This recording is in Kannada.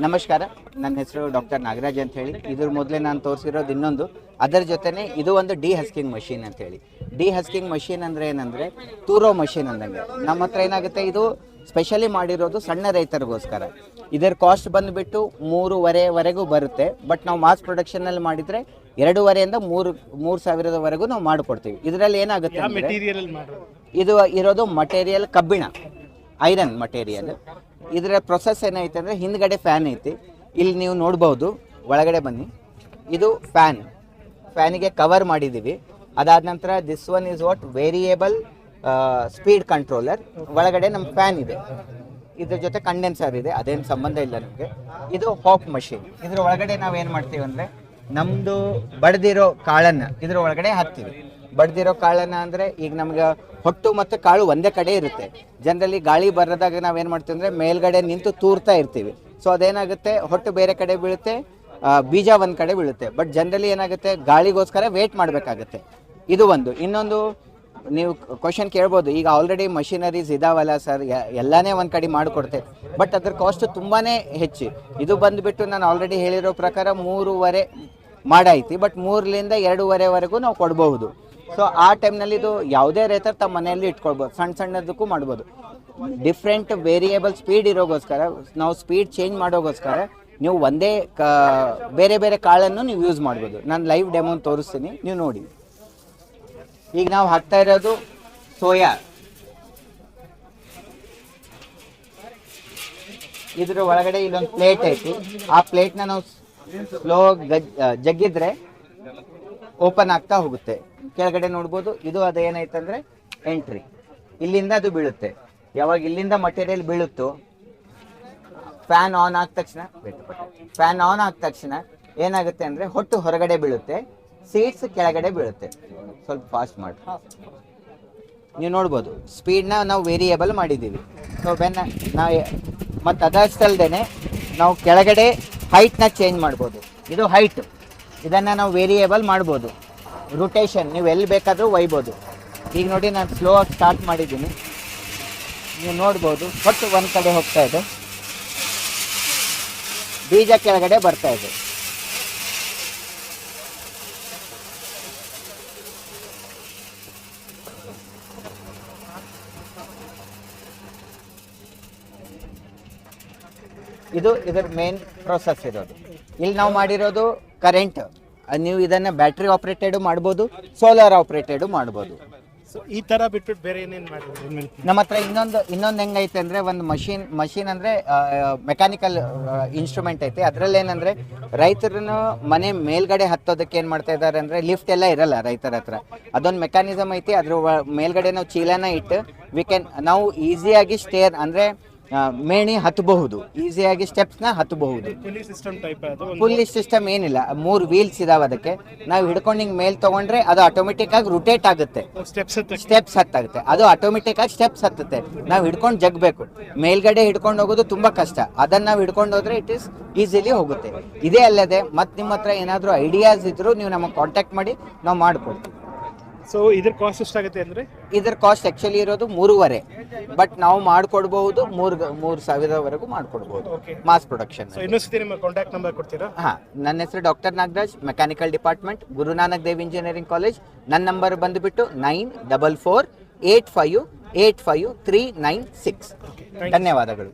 ನಮಸ್ಕಾರ ನನ್ನ ಹೆಸರು ಡಾಕ್ಟರ್ ನಾಗರಾಜ್ ಅಂತ ಹೇಳಿ ಇದ್ರ ಮೊದಲೇ ನಾನು ತೋರಿಸಿರೋದು ಇನ್ನೊಂದು. ಅದರ ಜೊತೆನೆ ಇದು ಒಂದು ಡಿ ಹಸ್ಕಿಂಗ್ ಮಷೀನ್ ಅಂತ ಹೇಳಿ ಡಿ ಹಸ್ಕಿಂಗ್ ಮಷೀನ್ ಅಂದ್ರೆ ಏನಂದ್ರೆ ತೂರೋ ಮಷೀನ್ ಅಂದಂಗೆ. ನಮ್ಮ ಹತ್ರ ಏನಾಗುತ್ತೆ ಇದು ಸ್ಪೆಷಲಿ ಮಾಡಿರೋದು ಸಣ್ಣ ರೈತರಿಗೋಸ್ಕರ. ಇದರ ಕಾಸ್ಟ್ ಬಂದುಬಿಟ್ಟು ಮೂರುವರೆವರೆಗೂ ಬರುತ್ತೆ. ಬಟ್ ನಾವು ಮಾಸ್ ಪ್ರೊಡಕ್ಷನಲ್ಲಿ ಮಾಡಿದರೆ ಎರಡೂವರೆಯಿಂದ ಮೂರು ಮೂರು ಸಾವಿರದವರೆಗೂ ನಾವು ಮಾಡಿಕೊಡ್ತೀವಿ. ಇದರಲ್ಲಿ ಏನಾಗುತ್ತೆ ಇದು ಇರೋದು ಮಟೀರಿಯಲ್ ಕಬ್ಬಿಣ ಐರನ್ ಮಟೀರಿಯಲ್ ಇದರ ಪ್ರೊಸೆಸ್ ಏನೈತೆ ಅಂದರೆ ಹಿಂದ್ಗಡೆ ಫ್ಯಾನ್ ಐತಿ. ಇಲ್ಲಿ ನೀವು ನೋಡ್ಬೋದು. ಒಳಗಡೆ ಬನ್ನಿ. ಇದು ಫ್ಯಾನ್ ಫ್ಯಾನಿಗೆ ಕವರ್ ಮಾಡಿದ್ದೀವಿ ಅದಾದ ನಂತರ this one is what variable speed controller ಒಳಗಡೆ ನಮ್ಮ ಫ್ಯಾನ್ ಇದೆ. ಇದ್ರ ಜೊತೆ ಕಂಡೆನ್ಸರ್ ಇದೆ. ಅದೇನು ಸಂಬಂಧ ಇಲ್ಲ ನಮಗೆ. ಇದು ಹಾಪ್ ಮಷಿನ್ ಇದ್ರ ಒಳಗಡೆ ನಾವು ಏನು ಮಾಡ್ತೀವಿ ಅಂದರೆ ನಮ್ಮದು ಬಡ್ದಿರೋ ಕಾಳನ್ನು ಇದ್ರ ಒಳಗಡೆ ಹಾಕ್ತೀವಿ ಬಡ್ದಿರೋ ಕಾಳನ್ನ ಅಂದರೆ ಈಗ ನಮ್ಗೆ ಹೊಟ್ಟು ಮತ್ತು ಕಾಳು ಒಂದೇ ಕಡೆ ಇರುತ್ತೆ. ಜನರಲಿ ಗಾಳಿ ಬರದಾಗ ನಾವೇನು ಮಾಡ್ತೀವಿ ಅಂದರೆ ಮೇಲ್ಗಡೆ ನಿಂತು ತೂರ್ತಾ ಇರ್ತೀವಿ. ಸೊ ಅದೇನಾಗುತ್ತೆ? ಹೊಟ್ಟು ಬೇರೆ ಕಡೆ ಬೀಳುತ್ತೆ ಬೀಜ ಒಂದು ಕಡೆ ಬೀಳುತ್ತೆ. ಬಟ್ ಜನರಲಿ ಏನಾಗುತ್ತೆ? ಗಾಳಿಗೋಸ್ಕರ ವೇಟ್ ಮಾಡಬೇಕಾಗುತ್ತೆ. ಇದು ಒಂದು. ಇನ್ನೊಂದು, ನೀವು ಕ್ವಶನ್ ಕೇಳ್ಬೋದು. ಈಗ ಆಲ್ರೆಡಿ ಮಷಿನರೀಸ್ ಇದಾವಲ್ಲ ಸರ್ ಎಲ್ಲಾನೇ ಒಂದು ಕಡೆ ಮಾಡಿಕೊಡ್ತೇವೆ ಬಟ್ ಅದ್ರ ಕಾಸ್ಟ್ ತುಂಬಾ ಹೆಚ್ಚು. ಇದು ಬಂದುಬಿಟ್ಟು ನಾನು ಆಲ್ರೆಡಿ ಹೇಳಿರೋ ಪ್ರಕಾರ ಮೂರುವರೆ ಮಾಡೈತಿ ಬಟ್ ಮೂರರಿಂದ ಎರಡೂವರೆವರೆಗೂ ನಾವು ಕೊಡ್ಬೋದು ಸೊ ಆ ಟೈಮ್ನಲ್ಲಿ ಇದು ಯಾವುದೇ ರೈತರು ತಮ್ಮ ಮನೆಯಲ್ಲಿ ಇಟ್ಕೊಳ್ಬೋದು. ಸಣ್ಣ ಸಣ್ಣದಕ್ಕೂ ಮಾಡ್ಬೋದು. ಡಿಫ್ರೆಂಟ್ ವೇರಿಯೇಬಲ್ ಸ್ಪೀಡ್ ಇರೋಗೋಸ್ಕರ, ನಾವು ಸ್ಪೀಡ್ ಚೇಂಜ್ ಮಾಡೋಗೋಸ್ಕರ ನೀವು ಒಂದೇ ಕ, ಬೇರೆ ಬೇರೆ ಕಾಳನ್ನು ನೀವು ಯೂಸ್ ಮಾಡ್ಬೋದು. ನಾನು ಲೈವ್ ಡೆಮೋನ್ ತೋರಿಸ್ತೀನಿ. ನೀವು ನೋಡಿ. ಈಗ ನಾವು ಹಾಕ್ತಾ ಇರೋದು ಸೋಯಾ. ಇದ್ರ ಒಳಗಡೆ ಇಲ್ಲೊಂದು ಪ್ಲೇಟ್ ಐತಿ. ಆ ಪ್ಲೇಟ್ನ ನಾವು ಸ್ಲೋ ಜಗ್ಗಿದ್ರೆ ಓಪನ್ ಆಗ್ತಾ ಹೋಗುತ್ತೆ. ಕೆಳಗಡೆ ನೋಡ್ಬೋದು, ಇದು ಅದು ಏನಾಯ್ತಂದ್ರೆ ಎಂಟ್ರಿ. ಇಲ್ಲಿಂದ ಅದು ಬೀಳುತ್ತೆ. ಯಾವಾಗ ಇಲ್ಲಿಂದ ಮಟೀರಿಯಲ್ ಬೀಳುತ್ತೋ ಫ್ಯಾನ್ ಆನ್ ಆದ ತಕ್ಷಣ ಫ್ಯಾನ್ ಆನ್ ಆದ ತಕ್ಷಣ ಏನಾಗುತ್ತೆ ಅಂದ್ರೆ ಹೊಟ್ಟು ಹೊರಗಡೆ ಬೀಳುತ್ತೆ. ಸೀಟ್ಸ್ ಕೆಳಗಡೆ ಬೀಳುತ್ತೆ. ಸ್ವಲ್ಪ ಫಾಸ್ಟ್ ಮಾಡಿ. ನೀವು ನೋಡ್ಬೋದು ಸ್ಪೀಡ್ನ ನಾವು ವೇರಿಯೇಬಲ್ ಮಾಡಿದ್ದೀವಿ. ಸೊ ಬೆನ್ನ ನಾವು ಮತ್ತು ಅದಷ್ಟಲ್ದೇನೆ ನಾವು ಕೆಳಗಡೆ ಹೈಟ್ನ ಚೇಂಜ್ ಮಾಡ್ಬೋದು. ಇದು ಹೈಟ್ ಇದನ್ನು ನಾವು ವೇರಿಯೇಬಲ್ ಮಾಡ್ಬೋದು. ರೊಟೇಷನ್ ನೀವು ಎಲ್ಲಿ ಬೇಕಾದರೂ ಒಯ್ಬೋದು. ಈಗ ನೋಡಿ ನಾನು ಸ್ಲೋ ಆಗಿ ಸ್ಟಾರ್ಟ್ ಮಾಡಿದ್ದೀನಿ. ನೀವು ನೋಡ್ಬೋದು ಬಟ್ ಒಂದು ಕಡೆ ಹೋಗ್ತಾ ಇದೆ. ಬೀಜ ಕೆಳಗಡೆ ಬರ್ತಾ ಇದೆ. ಇದು ಇದರ ಮೇನ್ ಪ್ರೊಸೆಸ್ ಇರೋದು. ಇಲ್ಲಿ ನಾವು ಮಾಡಿರೋದು ಕರೆಂಟ್ ನೀವು ಇದನ್ನ ಬ್ಯಾಟ್ರಿ ಆಪರೇಟೆಡ್ ಮಾಡ್ಬೋದು ಸೋಲಾರ್ ಆಪರೇಟೆಡ್ ಮಾಡ್ಬೋದು. ಸೊ ಈ ತರ ಬಿಟ್ಬಿಟ್ಟು ಬೇರೆ ಏನೇನು ಮಾಡ್ಬೋದು ಇನ್ಮೇಲೆ ನಮ್ಮ ಹತ್ರ ಇನ್ನೊಂದು ಇನ್ನೊಂದು ಹೆಂಗೈತೆ ಅಂದ್ರೆ ಒಂದು ಮಷಿನ್ ಮಷಿನ್ ಅಂದ್ರೆ ಮೆಕ್ಯಾನಿಕಲ್ ಇನ್ಸ್ಟ್ರೂಮೆಂಟ್ ಐತೆ. ಅದ್ರಲ್ಲಿ ಏನಂದ್ರೆ ರೈತರನ್ನು ಮನೆ ಮೇಲ್ಗಡೆ ಹತ್ತೋದಕ್ಕೆ ಏನ್ ಮಾಡ್ತಾ ಇದ್ದಾರೆ ಅಂದ್ರೆ ಲಿಫ್ಟ್ ಎಲ್ಲ ಇರಲ್ಲ ರೈತರ ಹತ್ರ. ಅದೊಂದು ಮೆಕ್ಯಾನಿಸಮ್ ಐತಿ. ಅದ್ರ ಮೇಲ್ಗಡೆ ನಾವು ಚೀಲನ ಇಟ್ಟು ವಿ ಕ್ಯಾನ್ ನಾವು ಈಸಿಯಾಗಿ ಸ್ಟೇರ್ ಅಂದ್ರೆ ಮೇಣಿ ಹತ್ತಬಹುದು. ಈಸಿಯಾಗಿ ಸ್ಟೆಪ್ಸ್ನ ಹತ್ತಬಹುದು. ಫುಲ್ ಸಿಸ್ಟಮ್ ಟೈಪ್ ಅದು. ಒಂದು ಸಿಸ್ಟಮ್ ಏನಿಲ್ಲ. ಮೂರು ವೀಲ್ಸ್ ಇದಾವೆ ಅದಕ್ಕೆ. ನಾವು ಹಿಡ್ಕೊಂಡು ಹಿಂಗೆ ಮೇಲ್ ತಗೊಂಡ್ರೆ ಅದು ಆಟೋಮೆಟಿಕ್ ಆಗಿ ರೊಟೇಟ್ ಆಗುತ್ತೆ. ಸ್ಟೆಪ್ಸ್ ಸ್ಟೆಪ್ಸ್ ಹತ್ತಾಗುತ್ತೆ. ಅದು ಆಟೋಮೆಟಿಕ್ ಆಗಿ ಸ್ಟೆಪ್ಸ್ ಹತ್ತುತ್ತೆ. ನಾವು ಹಿಡ್ಕೊಂಡು ಜಗ್ಬೇಕು. ಮೇಲ್ಗಡೆ ಹಿಡ್ಕೊಂಡು ಹೋಗೋದು ತುಂಬಾ ಕಷ್ಟ. ಅದನ್ನ ನಾವು ಹಿಡ್ಕೊಂಡು ಹೋದ್ರೆ ಇಟ್ ಇಸ್ ಈಸಿಲಿ ಹೋಗುತ್ತೆ. ಇದೇ ಅಲ್ಲದೆ ಮತ್ತು ನಿಮ್ಮ ಹತ್ರ ಏನಾದರೂ ಐಡಿಯಾಸ್ ಇದ್ರು ನೀವು ನಮಗೆ ಕಾಂಟ್ಯಾಕ್ಟ್ ಮಾಡಿ ನಾವು ಮಾಡ್ಕೊಡ್ತೀವಿ. ಸೊ ಇದ್ರ ಕಾಸ್ಟ್ ಎಷ್ಟಾಗುತ್ತೆ ಅಂದ್ರೆ? ಇದ್ರ ಕಾಸ್ಟ್ ಆ್ಯಕ್ಚುಲಿ ಇರೋದು ಮೂರುವರೆ. ಬಟ್ ನಾವು ಮಾಡ್ಕೊಡ್ಬಹುದು ಮೂರು ಮೂರು ಸಾವಿರವರೆಗೂ ಮಾಡ್ಕೊಡ್ಬಹುದು. ಮಾಸ್ ಪ್ರೊಡಕ್ಷನ್ ಸೊ ಇನ್ನೊಂದ್ಸತಿ ನಿಮ್ಮ ಕಾಂಟ್ಯಾಕ್ಟ್ ನಂಬರ್ ಕೊಡ್ತೀರಾ? ಹಾ ನನ್ನ ಹೆಸರು doctor Nagaraj mechanical department Guru Nanak Dev engineering college ನನ್ನ ನಂಬರ್ ಬಂದುಬಿಟ್ಟು nine double four eight five eight five three nine six. ಧನ್ಯವಾದಗಳು.